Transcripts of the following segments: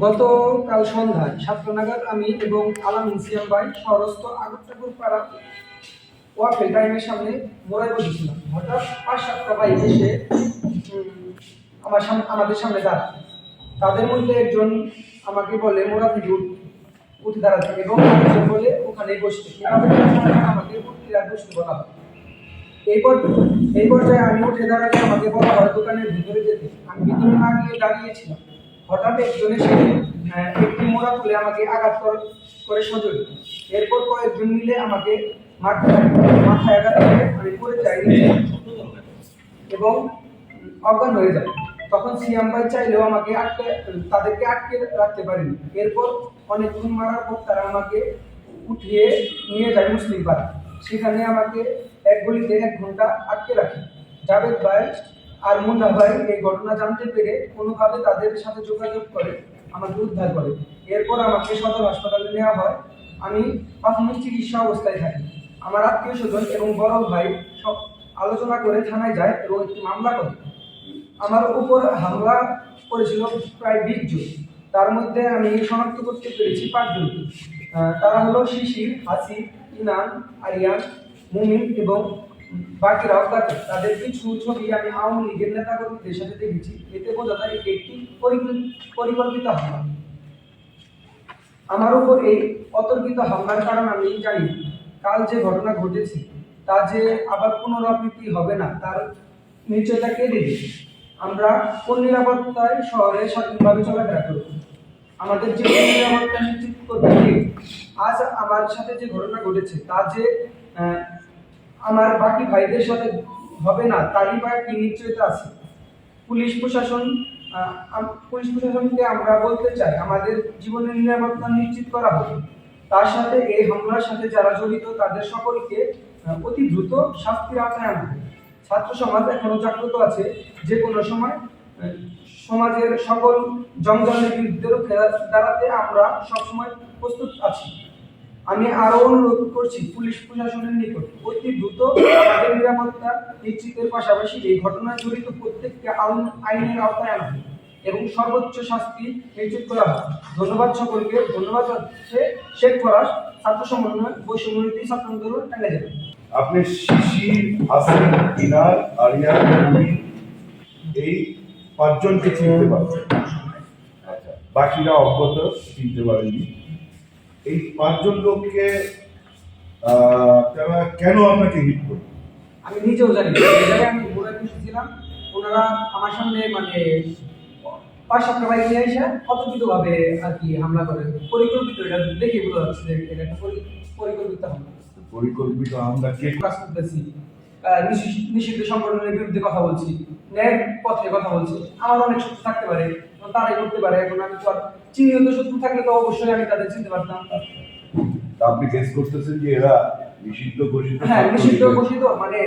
গতকাল সন্ধ্যায় সাতটা নাগাদ আমি এবং আলাম সিয়াম ভাই সরস্ত আগরটাপুর পাড়া ওয়াফেল টাইমের সামনে মোড়ায় বসেছিলাম। হঠাৎ পাঁচ সাতটা ভাই এসে আমার সামনে আমাদের সামনে দাঁড়ায়। তাদের মধ্যে একজন আমাকে বলে, মোড়া থেকে উঠ- দাঁড়াতে এবং আরেকজন বলে ওখানে বসতে। আমাকে উঠতে আর বসতে বলা হয়। এই পর, এই পর্যায়ে আমি উঠে দাঁড়ালে আমাকে বলা হয়, দোকানের ভিতরে যেতে। আমি ভিতরে গিয়ে দাঁড়িয়েছিলাম। হঠাৎ একজন এসে একটি মোড়া তুলে আমাকে আঘাত কর- সজোরে। এরপর কয়েকজন মিলে আমাকে মাথায় মাথায় আঘাত করে আমি পড়ে যাই। এবং অজ্ঞান হয়ে যায় তখন সিয়াম ভাই চাইলেও আমাকে আটকে, তাদেরকে আটকে রাখতে পারেনি। এরপর অনেক অনেকক্ষণ মারার পর তারা আমাকে উঠিয়ে নিয়ে যায় মুসলিম পাড়া সেখানে আমাকে এক গলিতে এক ঘণ্টা আটকে রাখে। জাভেদ ভাই আর মুন্না ভাই এই ঘটনা জানতে পেরে কোনোভাবে তাদের সাথে যোগাযোগ করে আমাকে উদ্ধার করে। এরপর আমাকে সদর হাসপাতালে নেওয়া হয়। আমি প্রাথমিক চিকিৎসা অবস্থায় থাকি। আমার আত্মীয় স্বজন এবং বড় ভাই সব আলোচনা করে থানায় যায় এবং একটি মামলা করে। আমার উপর হামলা করেছিল প্রায় বিশ জন। তার মধ্যে আমি শনাক্ত করতে পেরেছি পাঁচজনকে আহ, তারা হলো শিশির হাসিব ইনান আরিয়ান মুমিন এবং বাকিরা অজ্ঞাত তাদের কিছু ছবি আমি আওয়ামী লীগের নেতাকর্মীদের সাথে দেখেছি। এতে বোঝা যায় একটি পরিকল্পিত হামলা। আমার উপর এই অতর্কিত হামলার কারণ আমি জানি কাল যে ঘটনা ঘটেছে, তা যে আবার পুনরাবৃত্তি হবে না, তার নিশ্চয়তা কে দেবে? আমরা কোন নিরাপত্তায় শহরে স্বাধীনভাবে চলাফেরা করব? আমাদের যে নিরাপত্তা নিশ্চিত করতে আজ আমার সাথে যে ঘটনা ঘটেছে, তা যে আমার বাকি ভাইদের সাথে হবে না, তারই বা কি নিশ্চয়তা আছে? পুলিশ প্রশাসন পুলিশ প্রশাসনকে আমরা বলতে চাই, আমাদের জীবনের নিরাপত্তা নিশ্চিত করা হোক। তার সাথে এই হামলার সাথে যারা জড়িত, তাদের সকলকে অতি দ্রুত শাস্তির আওতায় আনা। ছাত্র সমাজ এখনও জাগ্রত আছে, যে কোনো সময় সমাজের সকল জঞ্জালের বিরুদ্ধে দাঁড়াতে আমরা সবসময় প্রস্তুত আছি। আমি আরও অনুরোধ করছি পুলিশ প্রশাসনের নিকট, অতি দ্রুত আমাদের নিরাপত্তা নিশ্চিতের পাশাপাশি এই ঘটনায় জড়িত প্রত্যেককে আইন- আইনের আওতায় আনা এবং সর্বোচ্চ শাস্তি নিশ্চিত করা হয় ধন্যবাদ সকলকে। ধন্যবাদ হচ্ছে শেখ ফরাস ছাত্র সমন্বয় বৈষম্যনীতি ছাত্র আন্দোলন জেলা আপনি শিশির হাসিন ইনার আরিয়া এই পাঁচজনকে চিনতে পারছেন। আচ্ছা বাকিরা অজ্ঞত, চিনতে পারেননি। এই পাঁচজন লোককে তারা কেন আপনাকে হিট করবে আমি নিজেও জানি আমি ঘুরে বসেছিলাম। ওনারা আমার সামনে মানে পাঁচ সাতটা বাইক নিয়ে এসে অতর্কিত ভাবে আর কি হামলা করে। পরিকল্পিত এটা দেখে বোঝা যাচ্ছে যে এটা একটা পরি- পরিকল্পিত হামলা। পরিকল্পিত আমরা কে? কাজ করতেছি। নিষিদ্ধ- নিষিদ্ধ সংগঠনের বিরুদ্ধে কথা বলছি। ন্যায় পথে কথা বলছি। আমার অনেক শত্রু থাকতে পারে তারাই করতে পারে এখন আমি তো আর চিহ্নিত শত্রু থাকলে তো অবশ্যই আমি তাদের চিনতে পারতাম। আপনি গেস করতেছেন যে এরা নিষিদ্ধ ঘোষিত হ্যাঁ নিষিদ্ধ ঘোষিত মানে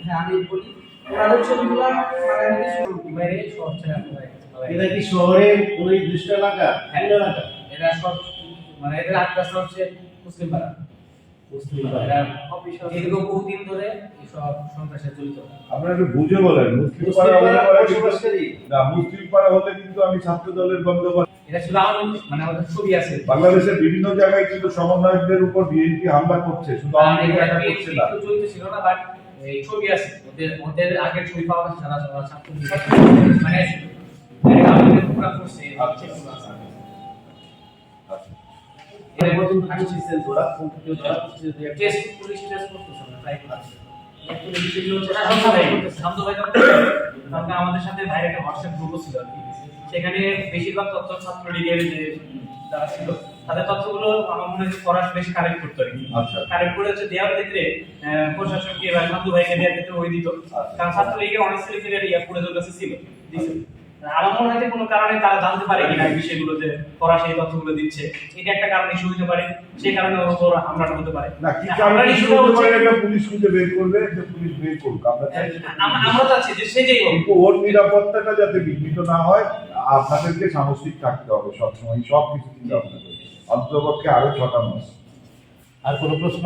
হ্যাঁ আমি বলি। ওনাদের ছবিগুলো মানে আমি কিছু বাইরে? সব ছেড়ে এটা কি শহরের এলাকা হ্যাঁ। এলাকা এরা সব মানে এদের আটটা হচ্ছে মুসলিম পাড়া এরা দীর্ঘ বহুদিন ধরে এইসব সন্ত্রাসে জড়িত। আপনারা একটু বুঝে বলেন মুসলিম মুসলিম পাড়া হলে পাড়া পরে কিন্তু- বসবাসকারী? না মুসলিম পাড়া হলে কিন্তু আমি ছাত্র দলের বন্দোবস্ত এটা ছিল মানে আমাদের ছবি আছে। বাংলাদেশের বিভিন্ন জায়গায় কিন্তু সমন্বয়কদের উপর বিএনপি হামলা করছে শুধু আওয়ামী লীগ করছে না। একটু ছিল না বাট এই ছবি আছে। ওদের ওদের আগের ছবি পাওয়া গেছে ছাত্র মানে পুরা করছে এর মতন আসছিছেন তোরা কোন কেউ ধরা পড়ছে যে একটা টেস্ট পুলিশ টেস্ট করতেছে না ট্রাই করছে শান্ত ভাই শান্ত ভাই যখন তখন আমাদের সাথে ভাইয়ের একটা হোয়াটসঅ্যাপ গ্রুপও ছিল আর কি। সেখানে বেশিরভাগ তথ্য ছাত্রলীগের যে যারা ছিল তাদের তথ্যগুলো আমার মনে হয় পড়াশ বেশ কারেক্ট করতো আর কি। আচ্ছা। কারেক্ট করে হচ্ছে দেওয়ার ক্ষেত্রে প্রশাসনকে বা শান্ত ভাইকে দেওয়ার ক্ষেত্রে ওই দিত। আচ্ছা। কারণ ছাত্রলীগের অনেক ছেলেপেলের ইয়া পুরোদের কাছে ছিল। আমার মনে হয় যে কোনো কারণে তারা জানতে পারে কিনা এই বিষয়গুলো যে পড়া সেই তথ্যগুলো দিচ্ছে। এটা একটা কারণ ইস্যু হতে পারে সেই কারণে ওর উপর হামলাটা হতে পারে। না কি কারণে issue টা শুরু এটা পুলিশ খুঁজে বের করবে যে পুলিশ বের করুক। আমরা আমরা আমরা চাচ্ছি যে সে যেই হোক। ওর নিরাপত্তাটা যাতে বিঘ্নিত না হয় আপনাদেরকে থাকতে হবে সবসময় সব কিছু ভাবনা অন্তপক্ষে আরও ছটা মাস। আর কোনো প্রশ্ন?